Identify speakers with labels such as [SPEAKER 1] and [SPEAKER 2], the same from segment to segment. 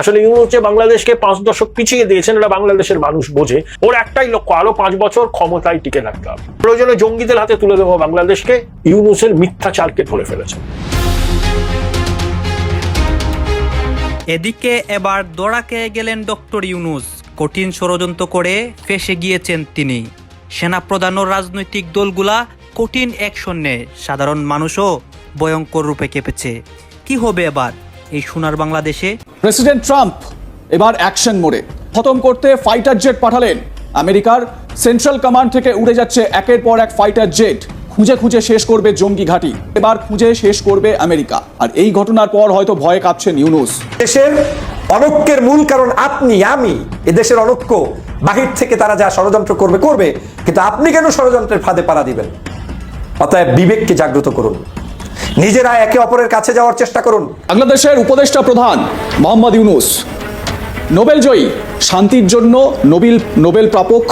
[SPEAKER 1] আসলে ইউনুস বাংলাদেশকে পাঁচ দশক পিছিয়ে দিয়েছেন, এটা বাংলাদেশের মানুষ বোঝে। ওর একটাই লক্ষ্য, আরও পাঁচ বছর ক্ষমতায় টিকে রাখতে হবে। প্রয়োজনে জঙ্গিদের হাতে তুলে দেবো বাংলাদেশকে, ইউনুসের মিথ্যাচারকে ধরে ফেলেছে।
[SPEAKER 2] এদিকে এবার দড়াকে গেলেন ডক্টর ইউনুস। কঠিন ষড়যন্ত্র করে ফেসে গিয়েছেন তিনি। সেনাপ্রধান ও রাজনৈতিক দলগুলা কঠিন অ্যাকশন সাধারণ মানুষও ভয়ঙ্কর রূপে কেঁপেছে। কি হবে এবার? এই সোনার বাংলাদেশে
[SPEAKER 3] প্রেসিডেন্ট ট্রাম্প এবার অ্যাকশন মোডে। খতম করতে ফাইটার জেট পাঠালেন। আমেরিকার সেন্ট্রাল কমান্ড থেকে উড়ে যাচ্ছে একের পর এক ফাইটার জেট। খুঁজে খুঁজে শেষ করবে জঙ্গি ঘাঁটি। এবার খুঁজে শেষ করবে আমেরিকা। আর এই ঘটনার পর হয়তো ভয়ে কাঁপছেন ইউনুস
[SPEAKER 4] দেশের অনৈক্যের মূল কারণ আপনি, আমি এ দেশের অনৈক্য। বাহির থেকে তারা যা ষড়যন্ত্র করবে করবে। কিন্তু আপনি কেন ষড়যন্ত্রের ফাঁদে পাড়া দিবেন? অতএব বিবেককে জাগ্রত করুন। নিজেরা একে অপরের কাছে যাওয়ার চেষ্টা করুন।
[SPEAKER 3] বাংলাদেশের উপদেষ্টা প্রধান মোহাম্মদ ইউনুস। নোবেল জয়ী শান্তির জন্য নোবেল নোবেল প্রাপক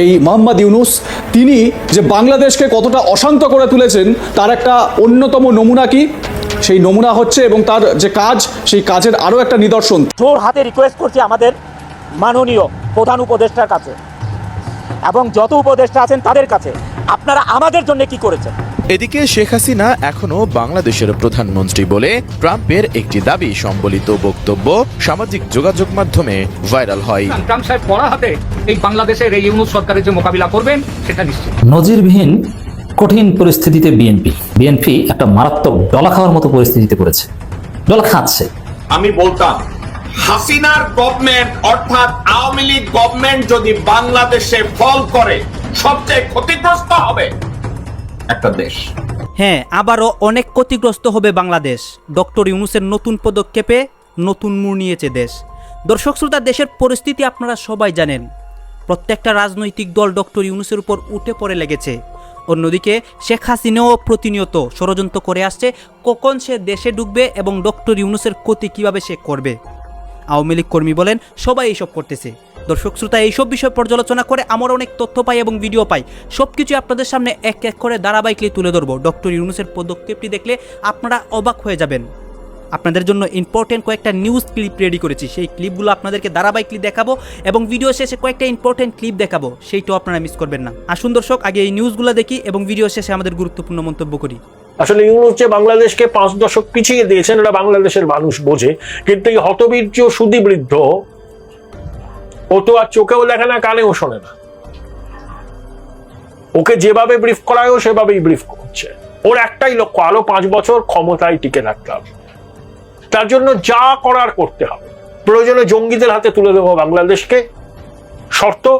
[SPEAKER 3] এই মোহাম্মদ ইউনুস তিনি যে বাংলাদেশকে কতটা অশান্ত করে তুলেছেন তার একটা অন্যতম নমুনা কি? সেই নমুনা হচ্ছে এবং তার যে কাজ সেই কাজের আরও একটা নিদর্শন।
[SPEAKER 5] জোর হাতে রিকোয়েস্ট করছি আমাদের মাননীয় প্রধান উপদেষ্টার কাছে। এবং যত উপদেষ্টা আছেন তাদের কাছে। আপনারা আমাদের জন্য কি করেছেন?
[SPEAKER 6] এদিকে শেখ হাসিনা এখনও বাংলাদেশের প্রধানমন্ত্রী বলে ট্রাম্পের একটি দাবি সম্বলিত বক্তব্য সামাজিক যোগাযোগ মাধ্যমে ভাইরাল হয়।
[SPEAKER 7] ট্রাম্প সাহেব পড়া হাতে এই বাংলাদেশের এই ইউনুস সরকারের যে মোকাবিলা করবেন সেটা নিশ্চিত।
[SPEAKER 8] নজিরবিহীন কঠিন পরিস্থিতিতে বিএনপি। বিএনপি একটা মারাত্মক ডলা খাওয়ার মতো পরিস্থিতিতে পড়েছে। ডলা খাচ্ছে।
[SPEAKER 9] আমি বলতাম হাসিনার গভর্নমেন্ট অর্থাৎ আওয়ামী লীগ গভর্নমেন্ট যদি বাংলাদেশে ফল করে সবচেয়ে ক্ষতিগ্রস্ত হবে। একটা দেশ।
[SPEAKER 2] হ্যাঁ আবারও অনেক ক্ষতিগ্রস্ত হবে বাংলাদেশ। ডক্টর ইউনুসের নতুন পদক্ষেপে নতুন মোড় নিয়েছে দেশ। দর্শক শ্রোতা, দেশের পরিস্থিতি আপনারা সবাই জানেন। প্রত্যেকটা রাজনৈতিক দল ডক্টর ইউনুসের উপর উঠে পড়ে লেগেছে। অন্যদিকে, শেখ হাসিনাও প্রতিনিয়ত ষড়যন্ত্র করে আসছে কখন সে দেশে ঢুকবে এবং ডক্টর ইউনুসের ক্ষতি কীভাবে সে করবে। আওয়ামী লীগ কর্মী বলেন, সবাই এইসব করতেছে। দর্শক, শ্রোতা, এইসব বিষয় পর্যালোচনা করে আমরা অনেক তথ্য পাই এবং ভিডিও পাই। সব কিছু আপনাদের সামনে এক এক করে ধারাবাহিকলি তুলে ধরবো। ডক্টর ইউনুসের পদক্ষেপটি দেখলে আপনারা অবাক হয়ে যাবেন। আপনাদের জন্য ইম্পর্টেন্ট কয়েকটা নিউজ ক্লিপ রেডি করেছি। সেই ক্লিপগুলো আপনাদেরকে ধারাবাহিকলি দেখাবো এবং ভিডিও শেষে কয়েকটা ইম্পর্টেন্ট ক্লিপ দেখাবো। সেইটাও আপনারা মিস করবেন না। আসুন দর্শক, আগে এই নিউজগুলো দেখি এবং ভিডিও শেষে আমাদের গুরুত্বপূর্ণ মন্তব্য করি।
[SPEAKER 1] আসলে ইউনুস যে বাংলাদেশকে পাঁচ দশক পিছিয়ে দিয়েছেন, এটা বাংলাদেশের মানুষ বোঝে। কিন্তু এই হতবীর্য সুদীবৃদ্ধ ও তো আর চোখেও দেখে না, কানেও শোনে না। ওকে যেভাবে ব্রিফ করায় সেভাবেই ব্রিফ করছে। ওর একটাই লক্ষ্য, আরও পাঁচ বছর ক্ষমতায় টিকে রাখতে হবে। তার জন্য যা করার করতে হবে। প্রয়োজনে জঙ্গিদের হাতে তুলে দেবো বাংলাদেশকে। শর্ত,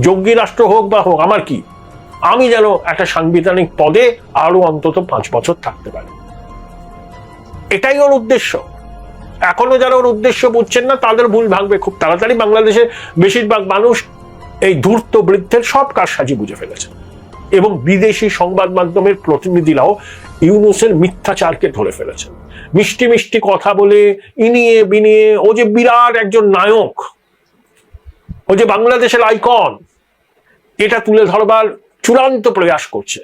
[SPEAKER 1] জঙ্গি রাষ্ট্র হোক বা হোক, আমার কি? আমি যেন একটা সাংবিধানিক পদে আরও অন্তত পাঁচ বছর থাকতে পারি। এটাই ওর উদ্দেশ্য। এখনও যারা ওর উদ্দেশ্য বুঝছেন না, তাদের ভুল ভাঙবে খুব তাড়াতাড়ি। বাংলাদেশের বেশিরভাগ মানুষ এই ধূর্ত বৃদ্ধের সব কারসাজি বুঝে ফেলেছে। এবং বিদেশি সংবাদ মাধ্যমের প্রতিনিধিরাও ইউনুসের মিথ্যাচারকে ধরে ফেলেছেন। মিষ্টি মিষ্টি কথা বলে, ইনিয়ে বিনিয়ে, ও যে বিরাট একজন নায়ক, ও যে বাংলাদেশের আইকন, এটা তুলে ধরবার চূড়ান্ত প্রয়াস করছে।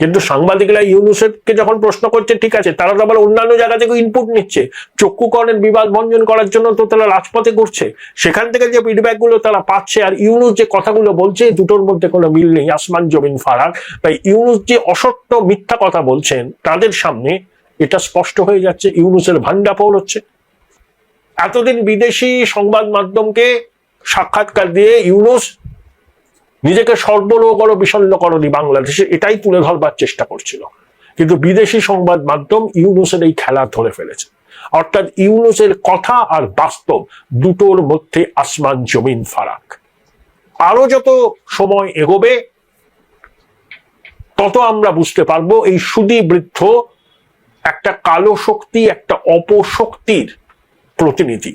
[SPEAKER 1] কিন্তু সাংবাদিকরা ইউনুসেফকে যখন প্রশ্ন করছে, ঠিক আছে, তারা তো আবার অন্যান্য জায়গা থেকে ইনপুট নিচ্ছে। চক্ষুকরণের বিবাদ ভঞ্জন করার জন্য তো তারা রাজপথে করছে সেখান থেকে যে ফিডব্যাকগুলো তারা পাচ্ছে আর ইউনুস যে কথাগুলো বলছে দুটোর মধ্যে কোনো মিল নেই। আসমান, জমিন, ফারাক। তাই ইউনুস যে অসত্য মিথ্যা কথা বলছেন, তাদের সামনে এটা স্পষ্ট হয়ে যাচ্ছে, ইউনুসের ভান্ডা হচ্ছে। এতদিন বিদেশি সংবাদ মাধ্যমকে সাক্ষাৎকার দিয়ে ইউনুস নিজেকে সর্বলো করো বিষণ্ণ করনি বাংলাদেশে এটাই তুলে ধরবার চেষ্টা করছিল। কিন্তু বিদেশি সংবাদ মাধ্যম ইউনুসের এই খেলা ধরে ফেলেছে। অর্থাৎ ইউনুসের কথা আর বাস্তব দুটোর মধ্যে আসমান জমিন ফারাক। আরও যত সময় এগোবে, তত আমরা বুঝতে পারব এই সুদী বৃদ্ধ একটা কালো শক্তি, একটা অপশক্তির প্রতিনিধি।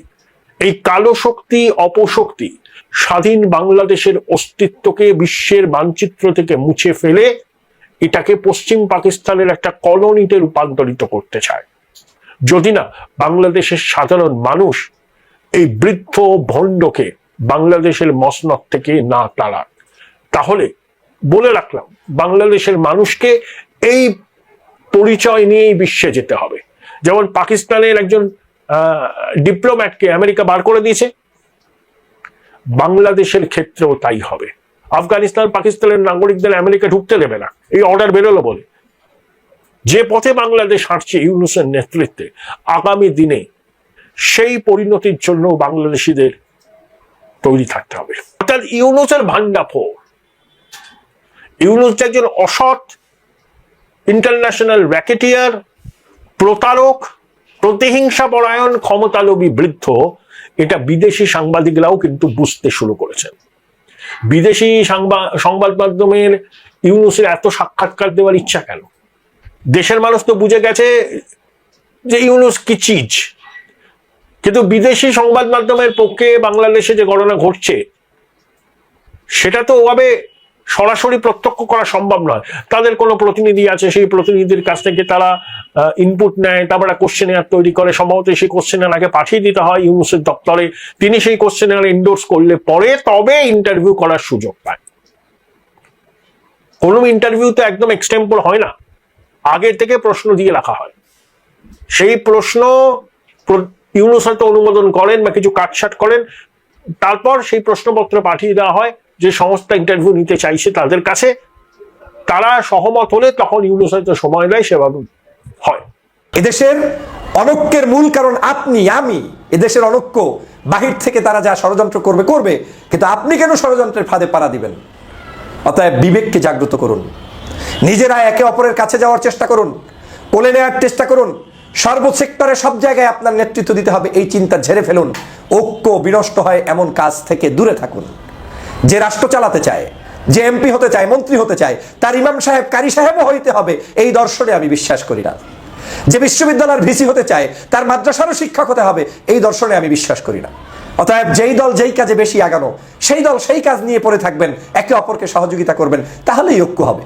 [SPEAKER 1] এই কালো শক্তি, অপশক্তি স্বাধীন বাংলাদেশের অস্তিত্বকে বিশ্বের মানচিত্র থেকে মুছে ফেলে এটাকে পশ্চিম পাকিস্তানের একটা কলোনিতে রূপান্তরিত করতে চায়। যদি না বাংলাদেশের সাধারণ মানুষ এই বৃদ্ধ ভণ্ডকে বাংলাদেশের মসনদ থেকে না তাড়াক, তাহলে বলে রাখলাম, বাংলাদেশের মানুষকে এই পরিচয় নিয়েই বিশ্বে যেতে হবে। যেমন পাকিস্তানের একজন ডিপ্লোম্যাটকে আমেরিকা বার করে দিয়েছে বাংলাদেশের ক্ষেত্রেও তাই হবে। আফগানিস্তান, পাকিস্তানের নাগরিকদের আমেরিকা ঢুকতে দেবে না। এই অর্ডার বেরোলো বলে। যে পথে বাংলাদেশ হাঁটছে ইউনুসের নেতৃত্বে, আগামী দিনে সেই পরিণতির জন্য বাংলাদেশিদের তৈরি থাকতে হবে। অর্থাৎ ইউনুসের ভান্ডাফোর ইউনুস একজন অসৎ ইন্টারন্যাশনাল র্যাকেটিয়ার প্রতারক প্রতিহিংসা পরায়ণ ক্ষমতালোভী বৃদ্ধ এটা বিদেশি সাংবাদিকরাও কিন্তু বুঝতে শুরু করেছেন। বিদেশি সাংবাদ সংবাদ মাধ্যমের ইউনুসের এত সাক্ষাৎকার দেওয়ার ইচ্ছা কেন? দেশের মানুষ তো বুঝে গেছে যে ইউনুস কি চিজ। কিন্তু বিদেশি সংবাদ মাধ্যমের পক্ষে বাংলাদেশে যে ঘটনা ঘটছে, সেটা তো ওভাবে সরাসরি প্রত্যক্ষ করা সম্ভব নয়। তাদের কোনো প্রতিনিধি আছে, সেই প্রতিনিধির কাছ থেকে তারা ইনপুট নেয়, তারপরে কোশ্চেনার তৈরি করে। সম্ভবত সেই কোশ্চেনার আগে পাঠিয়ে দিতে হয় ইউনুসের দপ্তরে। তিনি সেই কোশ্চেনার ইন্ডোর্স করলে পরে তবে ইন্টারভিউ করার সুযোগ পায়। কোনো ইন্টারভিউ তো একদম এক্সটেম্পল হয় না। আগে থেকে প্রশ্ন দিয়ে রাখা হয়। সেই প্রশ্ন প্র- ইউনুস হয়তো অনুমোদন করেন বা কিছু কাটছাট করেন। তারপর সেই প্রশ্নপত্র পাঠিয়ে দেওয়া হয়। যে সংস্থা ইন্টারভিউ নিতে চাইছে তাদের কাছে, তারা সহমত হলে তখন ইউনুস হয়তো সময় দেয় সেভাবে হয়।
[SPEAKER 4] এদেশের অনৈক্যের মূল কারণ আপনি, আমি, এদেশের অনৈক্য, বাহির থেকে তারা যা ষড়যন্ত্র করবে করবে, কিন্তু আপনি কেন ষড়যন্ত্রের ফাঁদে পাড়া দিবেন? অতএব বিবেককে জাগ্রত করুন। নিজেরা একে অপরের কাছে যাওয়ার চেষ্টা করুন, কোলে নেওয়ার চেষ্টা করুন, সর্বসেক্টরে সব জায়গায় আপনার নেতৃত্ব দিতে হবে, এই চিন্তা ঝেড়ে ফেলুন, ঐক্য বিনষ্ট হয় এমন কাজ থেকে দূরে থাকুন। যে রাষ্ট্র চালাতে চায়, যে এমপি হতে চায়, মন্ত্রী হতে চায়, তার ইমাম সাহেব, কারি সাহেবও হইতে হবে, এই দর্শনে আমি বিশ্বাস করি না। যে বিশ্ববিদ্যালয়ের ভিসি হতে চায়, তার মাদ্রাসারও শিক্ষক হতে হবে, এই দর্শনে আমি বিশ্বাস করি না। অতএব যেই দল যেই কাজে বেশি আগানো, সেই দল সেই কাজ নিয়ে পড়ে থাকবেন, একে অপরকে সহযোগিতা করবেন, তাহলেই ঐক্য হবে।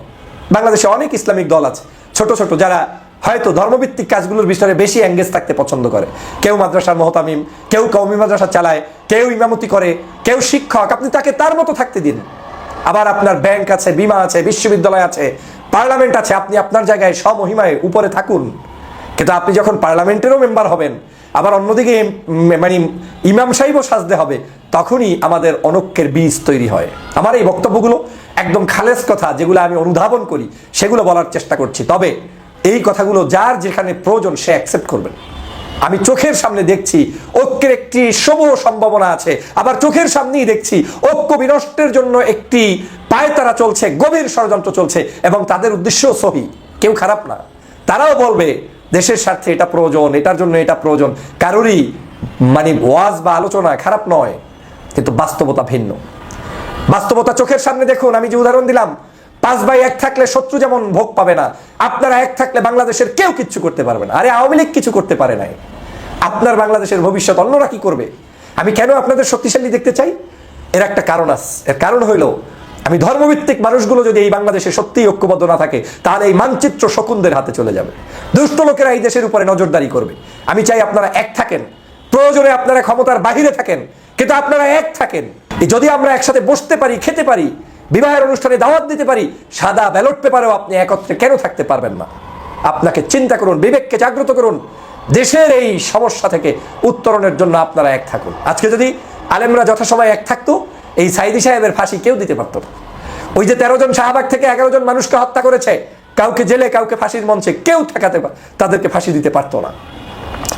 [SPEAKER 4] বাংলাদেশে অনেক ইসলামিক দল আছে, ছোট ছোট, যারা হয়তো ধর্মভিত্তিক কাজগুলোর বিষয়ে বেশি এঙ্গেজ থাকতে পছন্দ করে। কেউ মাদ্রাসার মহতামিম, কেউ কৌমি মাদ্রাসা চালায়, কেউ ইমামতি করে, কেউ শিক্ষক, আপনি তাকে তার মতো থাকতে দিন। আবার আপনার ব্যাংক আছে, বিমা আছে, বিশ্ববিদ্যালয় আছে পার্লামেন্ট আছে, আপনি আপনার জায়গায় স্বমহিমায় উপরে থাকুন। কিন্তু আপনি যখন পার্লামেন্টেরও মেম্বার হবেন, আবার অন্যদিকে মানে ইমাম সাহেবও সাজতে হবে, তখনই আমাদের অনৈক্যের বীজ তৈরি হয়। আমার এই বক্তব্যগুলো একদম খালেস কথা, যেগুলো আমি অনুধাবন করি, সেগুলো বলার চেষ্টা করছি। তবে কথাগুলো যার যেখানে প্রয়োজন সে অ্যাকসেপ্ট করবেন। আমি চোখের সামনে দেখছি, ঐক্যের একটি শুভ সম্ভাবনা আছে। আবার চোখের সামনেই দেখছি, ঐক্য বিনষ্টের জন্য একটি পায়তারা চলছে, গভীর ষড়যন্ত্র চলছে এবং তাদের উদ্দেশ্য সহি। কেউ খারাপ না। তারাও বলবে, দেশের স্বার্থে এটা প্রয়োজন, এটার জন্য এটা প্রয়োজন। কারোরই মানে ওয়াজ বা আলোচনা খারাপ নয়, কিন্তু বাস্তবতা ভিন্ন। বাস্তবতা চোখের সামনে দেখুন, আমি যে উদাহরণ দিলাম পাঁচ ভাই এক থাকলে শত্রু যেমন ভোগ পাবে না, আপনারা এক থাকলে বাংলাদেশের কেউ কিচ্ছু করতে পারবে না। আরে আওয়ামী লীগ কিছু করতে পারে নাই। আপনার বাংলাদেশের ভবিষ্যৎ অন্যরা কি করবে? আমি কেন আপনাদের শক্তিশালী দেখতে চাই? এর একটা কারণ আছে এর কারণ হইল, আমি ধর্মভিত্তিক মানুষগুলো যদি এই বাংলাদেশে সত্যিই ঐক্যবদ্ধ না থাকে, তাহলে এই মানচিত্র শকুনদের হাতে চলে যাবে। দুষ্ট লোকেরা এই দেশের উপরে নজরদারি করবে। আমি চাই আপনারা এক থাকেন। প্রয়োজনে আপনারা ক্ষমতার বাহিরে থাকেন। কিন্তু আপনারা এক থাকেন। যদি আমরা একসাথে বসতে পারি, খেতে পারি বিবাহের অনুষ্ঠানে দাওয়াত দিতে পারি, সাদা ব্যালট পেপারেও আপনি একত্রে কেন থাকতে পারবেন না? আপনাকে চিন্তা করুন, বিবেককে জাগ্রত করুন। দেশের এই সমস্যা থেকে উত্তরণের জন্য আপনারা এক থাকুন। আজকে যদি আলেমরা যথাসময় এক থাকতো, এই সাইদি সাহেবের ফাঁসি কেউ দিতে পারতো না। ওই যে তেরো জন শাহবাগ থেকে এগারো জন মানুষকে হত্যা করেছে, কাউকে জেলে, কাউকে ফাঁসির মঞ্চে কেউ ঠেকাতে তাদেরকে ফাঁসি দিতে পারতো না।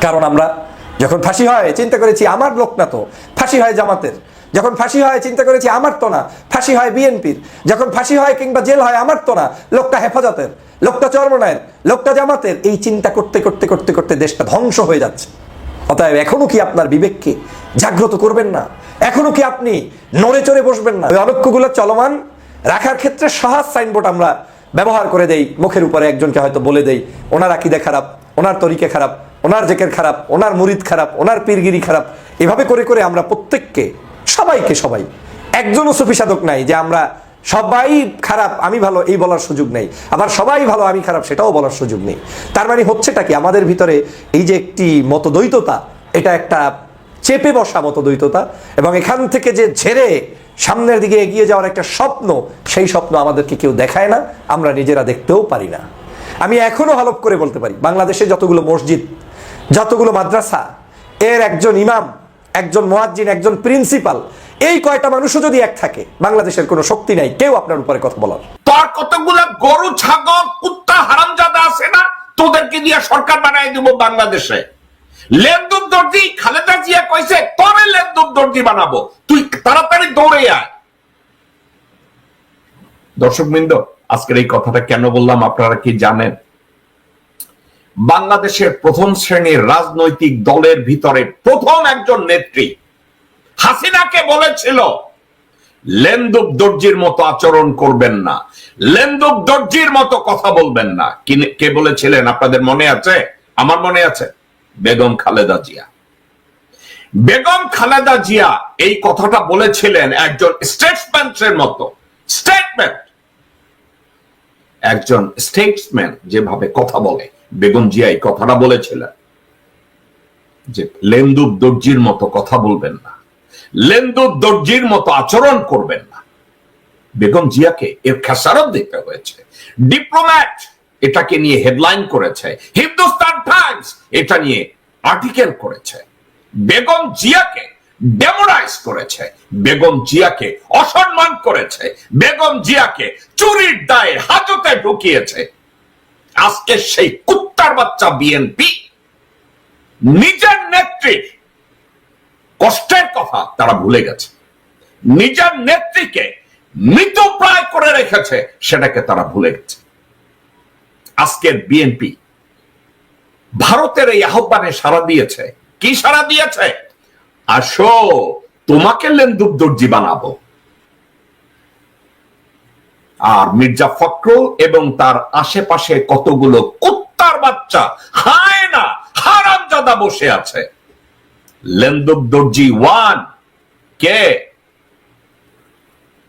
[SPEAKER 4] কারণ আমরা যখন ফাঁসি হয়, চিন্তা করেছি, আমার লোক না তো, ফাঁসি হয় জামাতের। যখন ফাঁসি হয়, চিন্তা করেছি আমার তো না। ফাঁসি হয় বিএনপির। যখন ফাঁসি হয় কিংবা জেল হয়, আমার তো না। লোকটা হেফাজতের, লোকটা চরমনায়ের, লোকটা জামাতের। এই চিন্তা করতে করতে করতে করতে দেশটা ধ্বংস হয়ে যাচ্ছে। অতএব এখনও কি আপনার বিবেককে জাগ্রত করবেন না? এখনও কি আপনি নড়ে চড়ে বসবেন না? ওই অনক্ষগুলো চলমান রাখার ক্ষেত্রে সহজ সাইনবোর্ড আমরা ব্যবহার করে দেই। মুখের উপরে একজনকে হয়তো বলে দেই, ওনার আকিদে খারাপ, ওনার তরিকে খারাপ, ওনার জেকের খারাপ, ওনার মুরিদ খারাপ, ওনার পীরগিরি খারাপ। এভাবে করে করে আমরা প্রত্যেককে সবাইকে সবাই। একজনও সুফি সাধক নাই যে আমরা সবাই খারাপ, আমি ভালো, এই বলার সুযোগ নেই। আবার সবাই ভালো, আমি খারাপ, সেটাও বলার সুযোগ নেই। তার মানে হচ্ছেটা কি? আমাদের ভিতরে এই যে একটি মতদ্বৈততা, এটা একটা চেপে বসা মতদ্বৈততা এবং এখান থেকে যে ঝেড়ে সামনের দিকে এগিয়ে যাওয়ার একটা স্বপ্ন, সেই স্বপ্ন আমাদেরকে কেউ দেখায় না, আমরা নিজেরা দেখতেও পারি না। আমি এখনও হলপ করে বলতে পারি, বাংলাদেশে যতগুলো মসজিদ, যতগুলো মাদ্রাসা, এর একজন ইমাম একজন মোয়াজ্জিন, একজন প্রিন্সিপাল, এই কয়টা মানুষও যদি এক থাকে, বাংলাদেশের কোনো শক্তি নাই, কেউ আপনার উপরে কথা বলার।
[SPEAKER 9] তোর কতগুলা গরু, ছাগল, কুত্তা, হারামজাদা আছে না? তোদেরকে দিয়ে সরকার বানাই দিব বাংলাদেশে। লেনদুব দর্জি খালেদা জিয়া কইছে, তোরে লেনদুব দর্জি বানাবো। তুই তাড়াতাড়ি দৌড়ে আয়। দর্শক বৃন্দ আজকের এই কথাটা কেন বললাম আপনারা কি জানেন? বাংলাদেশের প্রথম শ্রেণির রাজনৈতিক দলের ভিতরে প্রথম একজন নেত্রী হাসিনাকে বলেছিল লেন্দুব দর্জির মতো আচরণ করবেন না। লেন্দুব দর্জির মতো কথা বলবেন না। কে বলেছিলেন? আপনাদের মনে আছে? আমার মনে আছে। বেগম খালেদা জিয়া। বেগম খালেদা জিয়া এই কথাটা বলেছিলেন একজন স্টেটসম্যানের মতো। স্টেটমেন্ট একজন স্টেটসম্যান যেভাবে কথা বলে। বেগম জিয়া এই কথাটা বলেছিলেন যে লেন্দুব দর্জির মতো কথা বলবেন না। লেন্দুব দর্জির মতো আচরণ করবেন না। বেগম জিয়াকে এর খেসারত দিতে হয়েছে। ডিপ্লোম্যাট এটাকে নিয়ে হেডলাইন করেছে। হিন্দুস্তান টাইমস এটা নিয়ে আর্টিকেল করেছে। বেগম জিয়াকে ডেমোরাইজ করেছে। বেগম জিয়াকে অসম্মান করেছে। বেগম জিয়াকে চুরির দায়ে হাজতে ঢুকিয়েছে। আজকে সেই কুত্তার বাচ্চা বিএনপি নিজের নেত্রীর কষ্টের কথা তারা ভুলে গেছে। নিজের নেত্রীকে মৃতপ্রায় করে রেখেছে, সেটাকে তারা ভুলে গেছে। আজকের বিএনপি ভারতের এই আহ্বানে সাড়া দিয়েছে। কি সাড়া দিয়েছে? আসো, তোমাকে লেন্দুব দর্জি বানাবো। আর মির্জা ফখরুল এবং তার আশেপাশে কতগুলো কুত্তার বাচ্চা, হায় না, হারামজাদা বসে আছে। লেন্দুব দর্জি ওয়ান, কে?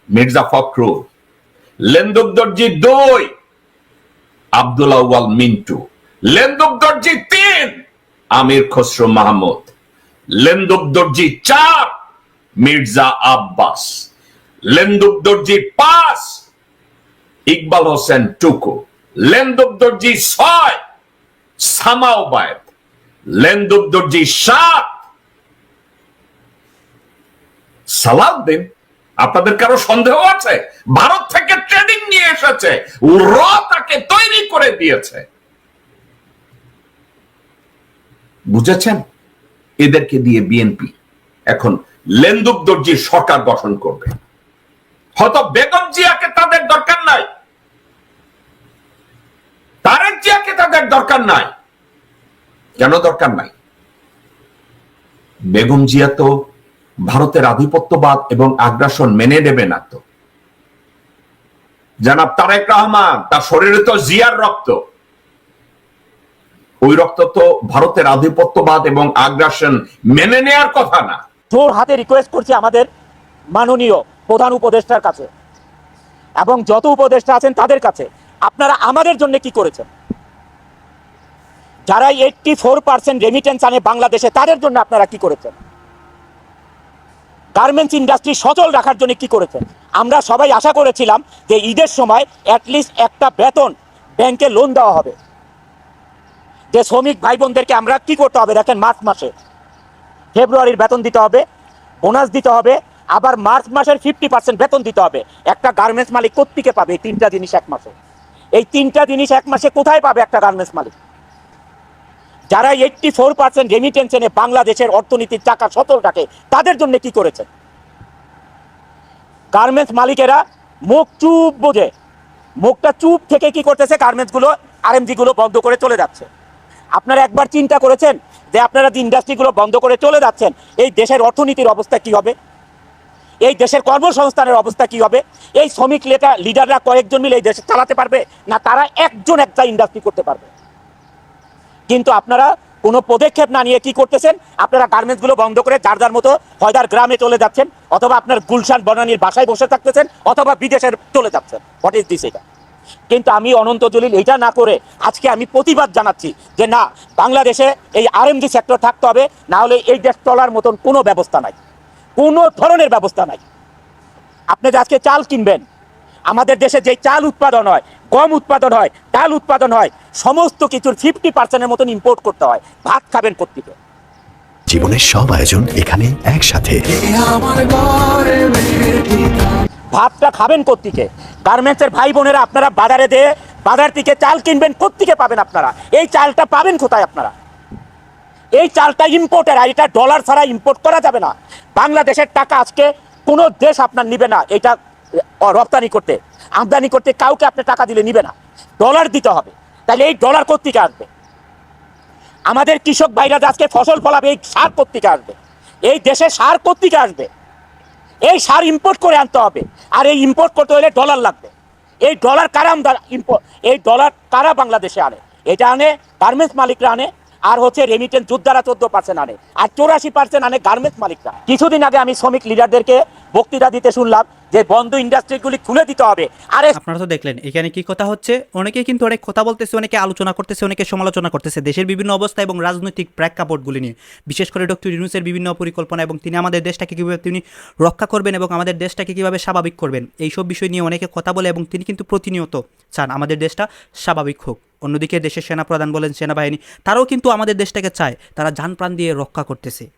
[SPEAKER 9] মির্জা ফখরুল। লেন্দুব দর্জি দুই, আব্দুল আউয়াল মিন্টু। লেন্দুব দর্জি তিন, আমির খসরু মাহমুদ। লেন্দুব দর্জি চার, মির্জা আব্বাস। লেন্দুব দর্জি পাঁচ ইকবাল হোসেন টুকু। লেন্দুব দর্জি ছয়, সামাও বায়ত। লেন্দুব দর্জি সাত। সালাউদ্দিন, আপনাদের কারও সন্দেহ আছে? ভারত থেকে ট্রেনিং নিয়ে এসেছে। র তাকে তৈরি করে দিয়েছে। বুঝেছেন? এদেরকে দিয়ে বিএনপি এখন লেন্দুক দর্জির সরকার গঠন করবে। হয়তো বেগম জিয়াকে তাদের দরকার নাই। তারেক জিয়াকে তাদের দরকার নাই। কেন দরকার নাই? বেগম জিয়া তো ভারতের আধিপত্যবাদ এবং আগ্রাসন মেনে নেবে না তো। জানাব তারেক রহমান, তার শরীরে তো জিয়ার রক্ত। ওই রক্ত তো ভারতের আধিপত্যবাদ এবং আগ্রাসন মেনে নেয়ার কথা না।
[SPEAKER 5] জোর হাতে রিকোয়েস্ট করছি আমাদের মাননীয় প্রধান উপদেষ্টার কাছে। এবং যত উপদেষ্টা আছেন তাদের কাছে। আপনারা আমাদের জন্য কি করেছেন? যারা এইটটি ফোর পার্সেন্ট রেমিটেন্স আনে বাংলাদেশে, তাদের জন্য আপনারা কি করেছেন? গার্মেন্টস ইন্ডাস্ট্রি সচল রাখার জন্য কি করেছেন? আমরা সবাই আশা করেছিলাম যে ঈদের সময় অ্যাটলিস্ট একটা বেতন ব্যাংকে লোন দেওয়া হবে। যে শ্রমিক ভাই বোনদেরকে আমরা কি করতে হবে দেখেন, মার্চ মাসে। ফেব্রুয়ারির বেতন দিতে হবে বোনাস দিতে হবে, আবার মার্চ মাসের ফিফটি পার্সেন্ট বেতন দিতে হবে। একটা গার্মেন্টস মালিক কোথেকে পাবে? তিনটা জিনিস এক মাসে। এই তিনটা জিনিস এক মাসে কোথায় পাবে একটা গার্মেন্টস মালিক? যারা এইটটি ফোর পার্সেন্ট রেমিটেন্সনে বাংলাদেশের অর্থনীতির সচল রাখে, তাদের জন্য কি করেছে? গার্মেন্টস মালিকেরা মুখ চুপ বোঝে। মুখটা চুপ থেকে কি করতেছে? গার্মেন্টসগুলো আরএমজি গুলো বন্ধ করে চলে যাচ্ছে। আপনারা একবার চিন্তা করেছেন যে আপনারা যে ইন্ডাস্ট্রিগুলো বন্ধ করে চলে যাচ্ছেন, এই দেশের অর্থনীতির অবস্থা কি হবে? এই দেশের কর্মসংস্থানের অবস্থা কি হবে? এই শ্রমিক লেটা লিডাররা কয়েকজন মিলে এই দেশে চালাতে পারবে? না, তারা একজন একটা ইন্ডাস্ট্রি করতে পারবে? কিন্তু আপনারা কোনো পদক্ষেপ না নিয়ে কি করতেছেন? আপনারা গার্মেন্টসগুলো বন্ধ করে যার যার মতো হয়দার গ্রামে চলে যাচ্ছেন, অথবা আপনার গুলশান বনানীর বাসায় বসে থাকতেছেন, অথবা বিদেশের চলে যাচ্ছেন। হোয়াট ইজ দিস এটা? কিন্তু আমি অনন্ত জলিল এটা না করে আজকে আমি প্রতিবাদ জানাচ্ছি যে না, বাংলাদেশে এই আরএমজি সেক্টর থাকতে হবে, না হলে এই দেশ চলার মতন কোনো ব্যবস্থা নাই। কোনো ধরনের ব্যবস্থা নাই। আপনি যে আজকে চাল কিনবেন আমাদের দেশে যে চাল উৎপাদন হয় গম উৎপাদন হয় ডাল উৎপাদন হয় সমস্ত কিছুর ফিফটি পার্সেন্টের মতন ইম্পোর্ট করতে হয় ভাত খাবেন কর্তৃক
[SPEAKER 10] জীবনের সব আয়োজন এখানে একসাথে।
[SPEAKER 5] ভাতটা খাবেন কোত্থেকে গার্মেন্টসের ভাই বোনেরা আপনারা বাজারে দিয়ে বাজার থেকে চাল কিনবেন কোত্থেকে পাবেন আপনারা। এই চালটা পাবেন কোথায় আপনারা? এই চালটা ইম্পোর্টের আর এটা ডলার ছাড়া ইম্পোর্ট করা যাবে না। বাংলাদেশের টাকা আজকে কোনো দেশ আপনার নিবে না, এটা রপ্তানি করতে। আমদানি করতে কাউকে আপনি টাকা দিলে নিবে না। ডলার দিতে হবে। তাহলে এই ডলার কোত্থেকে আসবে? আমাদের কৃষক ভাইরা আজকে ফসল ফলাবে, এই সার কোত্থেকে আসবে? এই দেশে সার কোত্থেকে আসবে? এই সার ইম্পোর্ট করে আনতে হবে। আর এই ইম্পোর্ট করতে হলে ডলার লাগবে। এই ডলার কারা এই ডলার কারা বাংলাদেশে আনে? এটা আনে গার্মেন্টস মালিকরা আনে আর হচ্ছে রেমিটেন্স যোদ্ধারা চোদ্দ পার্সেন্ট আনে। আর চৌরাশি পার্সেন্ট আনে গার্মেন্টস মালিকরা। কিছুদিন আগে আমি শ্রমিক লিডারদেরকে বক্তৃতা দিতে শুনলাম যে বন্ধ ইন্ডাস্ট্রিগুলি খুলে দিতে হবে। আরে
[SPEAKER 2] আপনারা তো দেখলেন, এখানে কি কথা হচ্ছে? অনেকে কিন্তু অনেক কথা বলতেছে, অনেকে আলোচনা করতেছে, অনেকে সমালোচনা করতেছে। দেশের বিভিন্ন অবস্থা এবং রাজনৈতিক প্রেক্ষাপটগুলি নিয়ে। বিশেষ করে ডক্টর ইউনুসের বিভিন্ন পরিকল্পনা এবং তিনি আমাদের দেশটাকে কীভাবে তিনি রক্ষা করবেন এবং আমাদের দেশটাকে কীভাবে স্বাভাবিক করবেন, এইসব বিষয় নিয়ে অনেকে কথা বলে এবং তিনি কিন্তু প্রতিনিয়ত চান আমাদের দেশটা স্বাভাবিক হোক। অন্যদিকে দেশের সেনাপ্রধান বলেন, সেনাবাহিনী, তারাও কিন্তু আমাদের দেশটাকে চায়। তারা যান প্রাণ দিয়ে রক্ষা করতেছে।